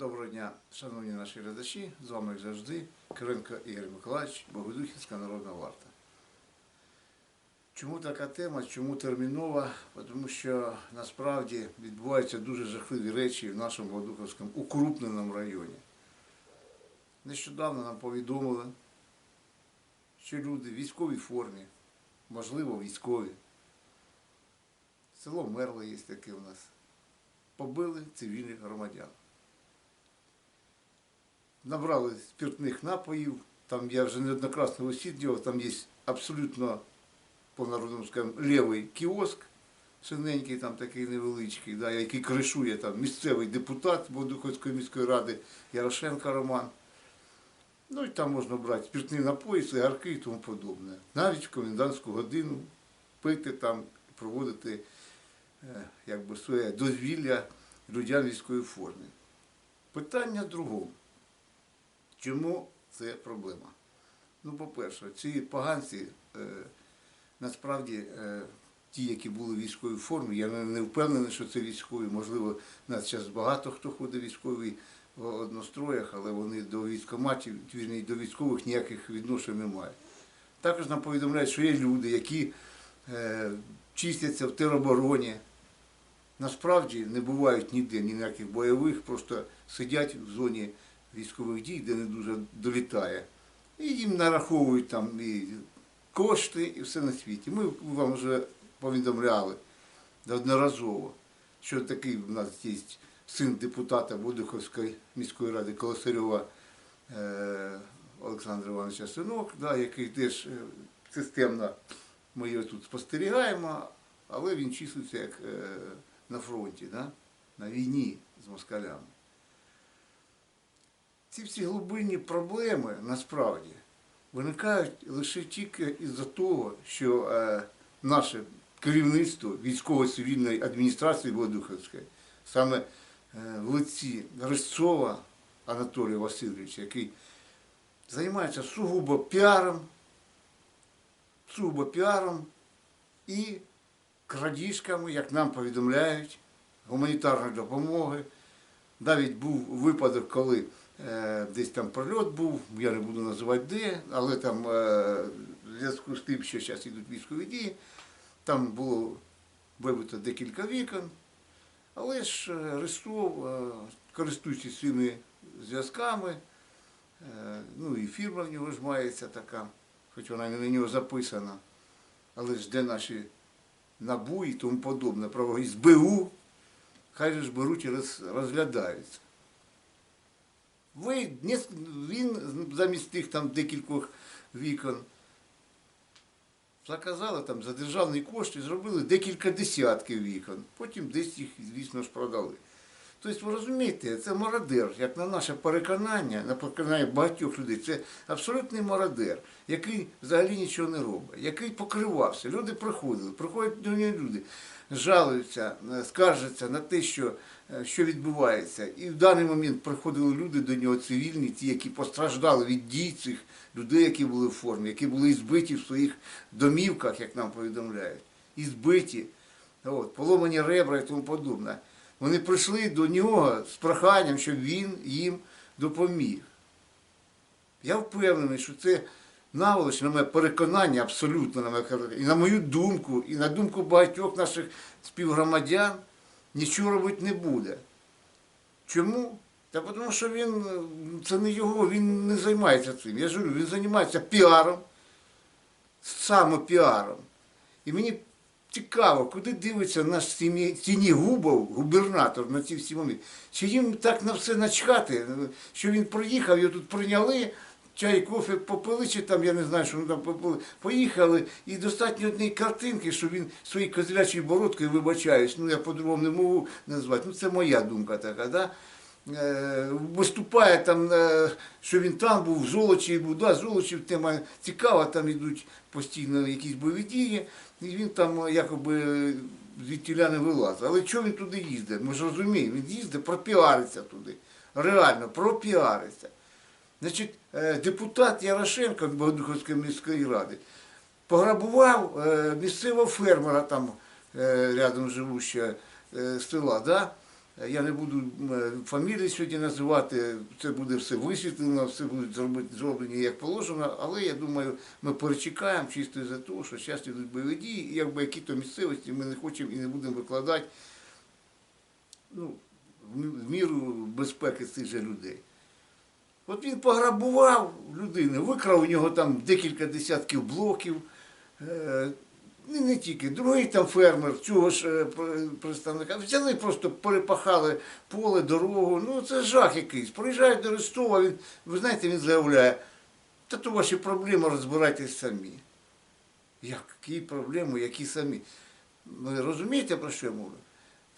Доброго дня, шановні наші глядачі. З вами як завжди Киренко Ігор Миколаївич, Богодухівська народна варта. Чому така тема, чому термінова? Тому що насправді відбуваються дуже жахливі речі в нашому Богодухівському укрупненому районі. Нещодавно нам повідомили, що люди в військовій формі, можливо, військові, село Мерло є таке у нас, побили цивільних громадян набрали спиртних напоїв. Там я вже неоднократно висвітлював, там є абсолютно, по народному скажемо, лівий кіоск, синенький, там такий невеличкий, да, який кришує там місцевий депутат Бодуховської міської ради Ярошенко Роман. Ну і там можна брати спиртні напої, цигарки і тому подобне. Навіть в комендантську годину пити там, проводити е, якби, своє дозвілля людям в військовій формі. Питання другому. Чому це проблема? Ну, по-перше, ці поганці, е, насправді, е, ті, які були в військовій формі, я не, не впевнений, що це військові. Можливо, нас зараз багато хто ходить військовий в одностроях, але вони до військоматів, вірні, до військових ніяких відношень не мають. Також нам повідомляють, що є люди, які е, чистяться в теробороні, насправді не бувають ніде ніяких бойових, просто сидять в зоні військових дій, де не дуже долітає. І їм нараховують там і кошти, і все на світі. Ми вам вже повідомляли неодноразово, що такий в нас є син депутата Будуховської міської ради Колосарьова е, Олександра Івановича Синок, да, який теж е, системно ми його тут спостерігаємо, але він числиться як е, на фронті, да, на війні з москалями. Ці всі глибинні проблеми насправді виникають лише тільки із-за того, що е, наше керівництво військово-цивільної адміністрації Водуховської, саме е, в лиці Резцова Анатолія Васильовича, який займається сугубо піаром, сугубо піаром і крадіжками, як нам повідомляють, гуманітарної допомоги. Навіть був випадок, коли десь там прольот був, я не буду називати де, але там е, в зв'язку з тим, що зараз йдуть військові дії, там було вибито декілька вікон, але ж е, Ростов, е, користуючись своїми зв'язками, е, ну і фірма в нього ж мається така, хоч вона не на нього записана, але ж де наші НАБУ і тому подобне, право СБУ, хай же ж беруть і розглядаються. Ви, він замість тих там декількох вікон заказали там за кошт і зробили декілька десятків вікон, потім десь їх, звісно ж, продали. Тобто, ви розумієте, це мародер, як на наше переконання, на переконання багатьох людей, це абсолютний мародер, який взагалі нічого не робить, який покривався. Люди приходили, приходять до нього люди, жалуються, е, скаржаться на те, що, е, що відбувається. І в даний момент приходили люди до нього цивільні, ті, які постраждали від дій цих людей, які були в формі, які були збиті в своїх домівках, як нам повідомляють, і збиті, от, поломані ребра і тому подобне. Вони прийшли до нього з проханням, щоб він їм допоміг. Я впевнений, що це наволоч, на моє переконання, абсолютно на моє і на мою думку, і на думку багатьох наших співгромадян, нічого робити не буде. Чому? Та тому що він, це не його, він не займається цим. Я ж говорю, він займається піаром, саме піаром. І мені цікаво, куди дивиться наш Сіні- Сінігубов, губернатор на ці всі моменти. Чи їм так на все начхати, що він проїхав, його тут прийняли, чай, кофе попили, чи там, я не знаю, що вони там попили. Поїхали, і достатньо однієї картинки, що він своєю козлячою бородкою, вибачаюсь, ну я по-другому не можу назвати. Ну це моя думка така, да? Е, виступає там, е, що він там був, в Золочі був, да, Золочів тема цікава, там йдуть постійно якісь бойові дії, і він там е, якоби звідтіля не вилазить. Але чого він туди їздить? Ми ж розуміємо, він їздить, пропіариться туди. Реально, пропіариться. Значить, е, депутат Ярошенко Богодуховської міської ради пограбував е, місцевого фермера там е, рядом живущого е, села, да? Е, Я не буду е, фамілії сьогодні називати, це буде все висвітлено, все буде зробити- зроблені як положено, але я думаю, ми перечекаємо чисто за того, що зараз йдуть бойові дії, якби які-то місцевості ми не хочемо і не будемо викладати ну, в міру безпеки цих же людей. От він пограбував людини, викрав у нього там декілька десятків блоків. Е, і не тільки, другий там фермер, цього ж е, представника. Взяли, просто перепахали поле, дорогу. Ну це жах якийсь. Приїжджають до Ростова, він, ви знаєте, він заявляє, та то ваші проблеми розбирайтесь самі. Які проблеми, які самі? Ви розумієте, про що я можу?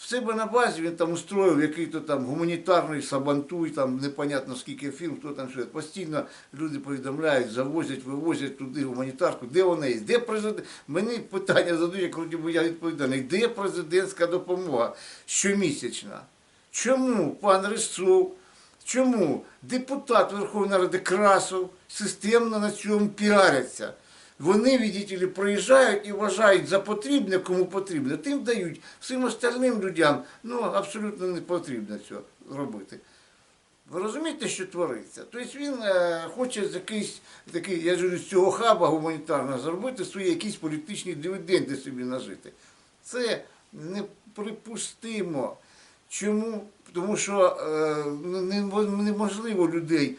В себе на базі він там устроїв який-то там гуманітарний сабантуй, там непонятно скільки фірм, хто там що. Постійно люди повідомляють, завозять, вивозять туди гуманітарку. Де вона є? Де президент? Мені питання задають, як я відповідальний. Де президентська допомога щомісячна? Чому пан Рисцов, чому депутат Верховної Ради Красов системно на цьому піаряться? Вони, видите ли, приїжджають і вважають за потрібне, кому потрібно, тим дають. Всім остальним людям ну, абсолютно не потрібно цього робити. Ви розумієте, що твориться? Тобто він е, хоче з якийсь такий, я ж з цього хаба гуманітарного зробити свої якісь політичні дивіденди собі нажити. Це неприпустимо. Чому? Тому що е, неможливо людей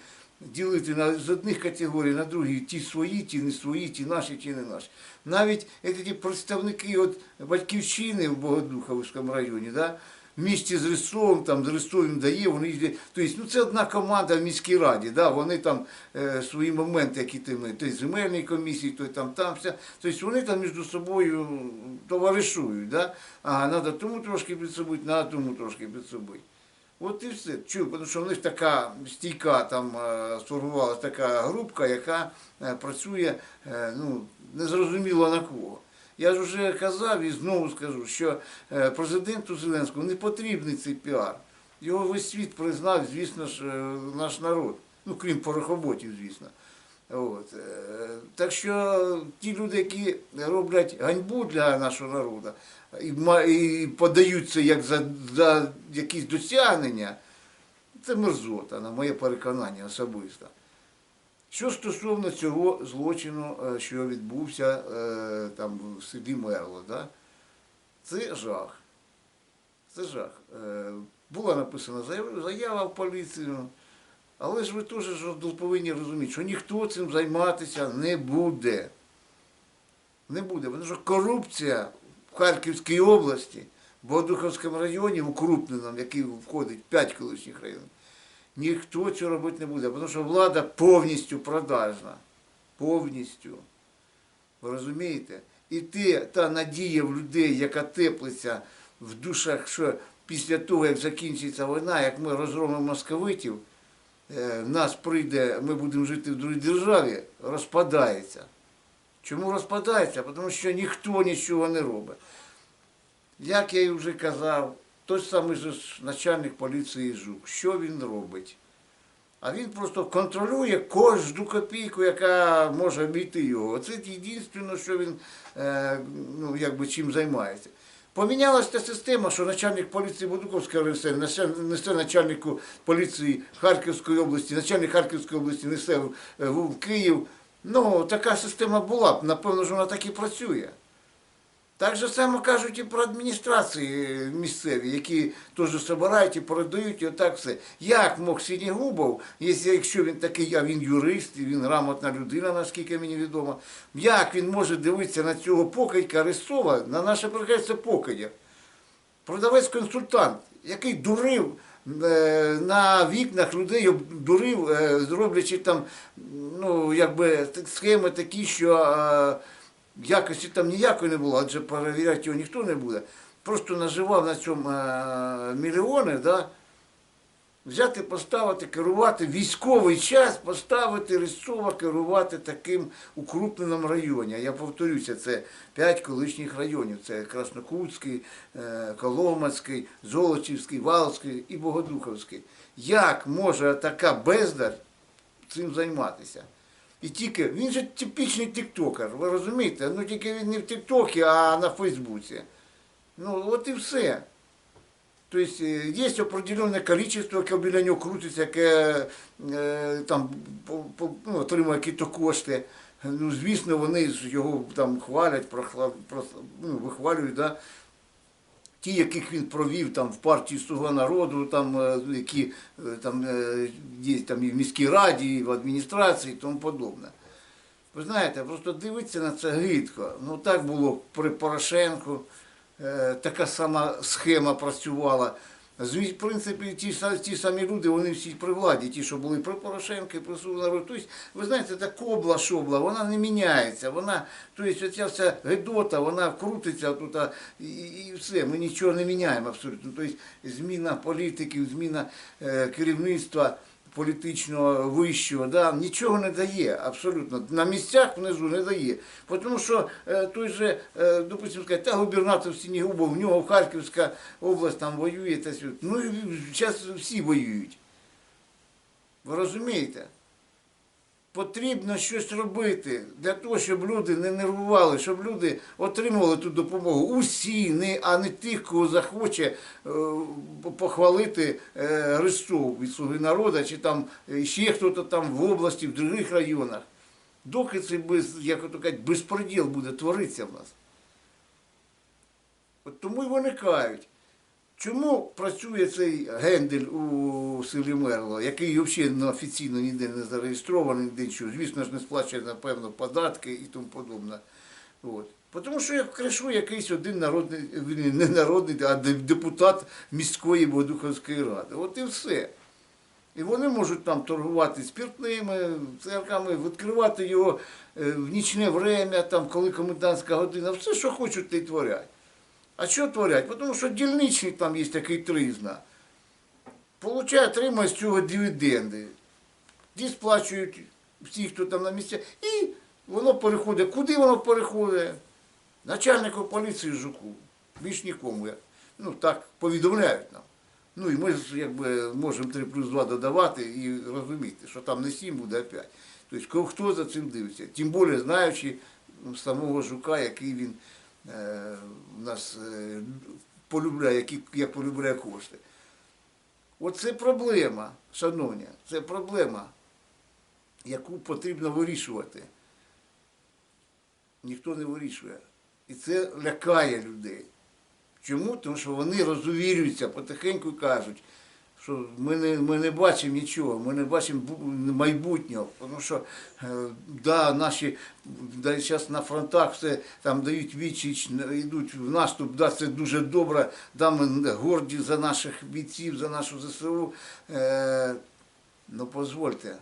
ділити на, з одних категорій на другі, ті свої, ті не свої, ті наші, ті не наші. Навіть ті представники от батьківщини в Богодуховському районі, да, в місті з Рисовим, там з Рисовим дає, вони їздять. Тобто, ну, це одна команда в міській раді, да, вони там е, свої моменти, які там, той земельної комісії, той там, там, все. Тобто вони там між собою товаришують. Да? А треба тому трошки підсобити, треба тому трошки підсобити. От і все. Чую, тому що в них така стійка там е, сформувалася така групка, яка е, працює е, ну, незрозуміло на кого. Я ж вже казав і знову скажу, що президенту Зеленському не потрібний цей піар. Його весь світ признав, звісно ж, наш народ. Ну, крім порохоботів, звісно. От. Так що ті люди, які роблять ганьбу для нашого народу і, ма- і подають як за, за якісь досягнення, це мерзота, на моє переконання особисто. Що стосовно цього злочину, е, що відбувся е, там в селі Мерло, да? це жах. Це жах. Е, Була написана заява, в поліцію. Але ж ви теж ж повинні розуміти, що ніхто цим займатися не буде. Не буде. Тому що корупція в Харківській області, в Богодуховському районі, укрупненому, який входить 5 колишніх районів, ніхто цього робити не буде, тому що влада повністю продажна. Повністю. Ви розумієте? І те, та надія в людей, яка теплиться в душах, що після того, як закінчиться війна, як ми розгромимо московитів, е, нас прийде, ми будемо жити в другій державі, розпадається. Чому розпадається? Тому що ніхто нічого не робить. Як я і вже казав, той самий же начальник поліції Жук, що він робить? А він просто контролює кожну копійку, яка може обійти його. Це єдине, що він е, ну, якби, чим займається. Помінялася та система, що начальник поліції Будуковської несе, несе, начальнику поліції Харківської області, начальник Харківської області несе в, е, Київ. Ну, така система була б, напевно, що вона так і працює. Так же само кажуть і про адміністрації місцеві, які теж збирають і передають, і отак все. Як мог Сінігубов, якщо він такий, а він юрист, він грамотна людина, наскільки мені відомо, як він може дивитися на цього покидька Рисова, на наше прикається покидя? Продавець-консультант, який дурив на вікнах людей, обдурив, е, зроблячи там ну, якби, схеми такі, що е, якості там ніякої не було, адже перевіряти його ніхто не буде. Просто наживав на цьому е, мільйони, да? Взяти, поставити, керувати військовий час, поставити Рисова, керувати таким укрупненим районі. Я повторюся, це п'ять колишніх районів. Це Краснокутський, е, Коломацький, Золочівський, Валський і Богодуховський. Як може така бездар цим займатися? І тільки він же типічний тіктокер, ви розумієте? Ну тільки він не в Тіктокі, а на Фейсбуці. Ну, от і все. Тобто е, є определенне кількість, яке біля нього крутиться, яке е, там по- по- ну, отримує якісь кошти. Ну, звісно, вони його там хвалять, прохла- прос- ну, вихвалюють. Да? Ті, яких він провів там в партії Слуга народу, там, е, які е, там, е, є там і в міській раді, і в адміністрації і тому подобне. Ви знаєте, просто дивитися на це гидко. Ну так було при Порошенку, така сама схема працювала. В принципі, ті, ті самі люди, вони всі при владі, ті, що були при Порошенку, при «Слугу народу. Тобто, ви знаєте, та кобла шобла, вона не міняється. Вона, тобто, ця вся гидота, вона крутиться тут, і, і все. Ми нічого не міняємо абсолютно. Тобто, зміна політиків, зміна е, керівництва політичного вищого, да, нічого не дає абсолютно. На місцях внизу не дає. Тому що е, той же, е, допустимо, сказати, та губернатор Сінігубов, в нього Харківська область там воює. Та, світ. ну і зараз всі воюють. Ви розумієте? Потрібно щось робити для того, щоб люди не нервували, щоб люди отримували ту допомогу. Усі, не, а не тих, кого захоче е, похвалити е, Христов від Слуги народу, чи там е, ще хтось там в області, в інших районах. Доки це без, як ото кажуть, безпреділ буде творитися в нас. От тому й виникають. Чому працює цей гендель у селі Мерло, який взагалі офіційно ніде не зареєстрований, ніде нічого, звісно ж, не сплачує, напевно, податки і тому подобне. От. Тому що як кришу якийсь один народний, він не народний, а депутат міської Богодуховської ради. От і все. І вони можуть там торгувати спиртними, церками, відкривати його е, в нічне время, там, коли комендантська година, все, що хочуть, те й творять. А що творять? Тому що дільничник там є такий тризна. Получає, отримує з цього дивіденди. Ті сплачують всі, хто там на місці. І воно переходить. Куди воно переходить? Начальнику поліції Жуку. Більш нікому. Ну так повідомляють нам. Ну і ми якби можемо 3 плюс 2 додавати і розуміти, що там не 7 буде, а 5. Тобто хто за цим дивиться? Тим більше знаючи самого жука, який він у нас е, полюбляє, які, як полюбляє кошти. Оце проблема, шановні, це проблема, яку потрібно вирішувати. Ніхто не вирішує. І це лякає людей. Чому? Тому що вони розувірюються, потихеньку кажуть, що ми не, ми не бачимо нічого, ми не бачимо майбутнього. Тому що е, да, наші да, зараз на фронтах все там дають відчіч, йдуть в наступ, да, це дуже добре, да, ми горді за наших бійців, за нашу ЗСУ. Е, ну дозвольте,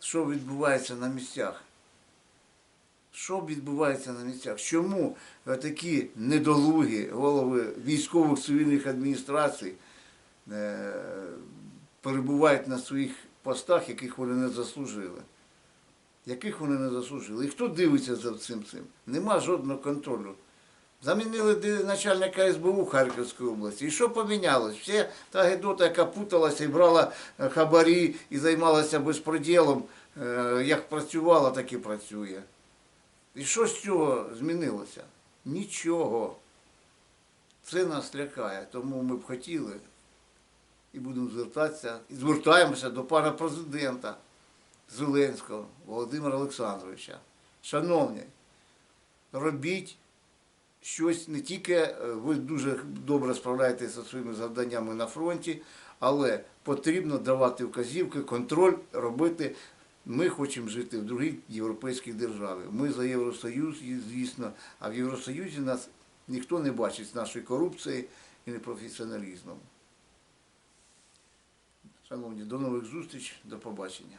що відбувається на місцях? Що відбувається на місцях? Чому такі недолугі голови військових цивільних адміністрацій перебувають на своїх постах, яких вони не заслужили? Яких вони не заслужили? І хто дивиться за цим цим? Нема жодного контролю. Замінили начальника СБУ Харківської області. І що помінялось? Все та гедота, яка путалася і брала е, хабарі і займалася безпреділом, е, як працювала, так і працює. І що з цього змінилося? Нічого. Це нас лякає. Тому ми б хотіли і будемо звертатися, і звертаємося до пана президента Зеленського Володимира Олександровича. Шановні, робіть щось не тільки е, ви дуже добре справляєтеся зі своїми завданнями на фронті, але потрібно давати вказівки, контроль робити. Ми хочемо жити в другій європейській державі. Ми за Євросоюз, звісно, а в Євросоюзі нас ніхто не бачить з нашої корупції і непрофесіоналізмом. Шановні, до нових зустріч, до побачення.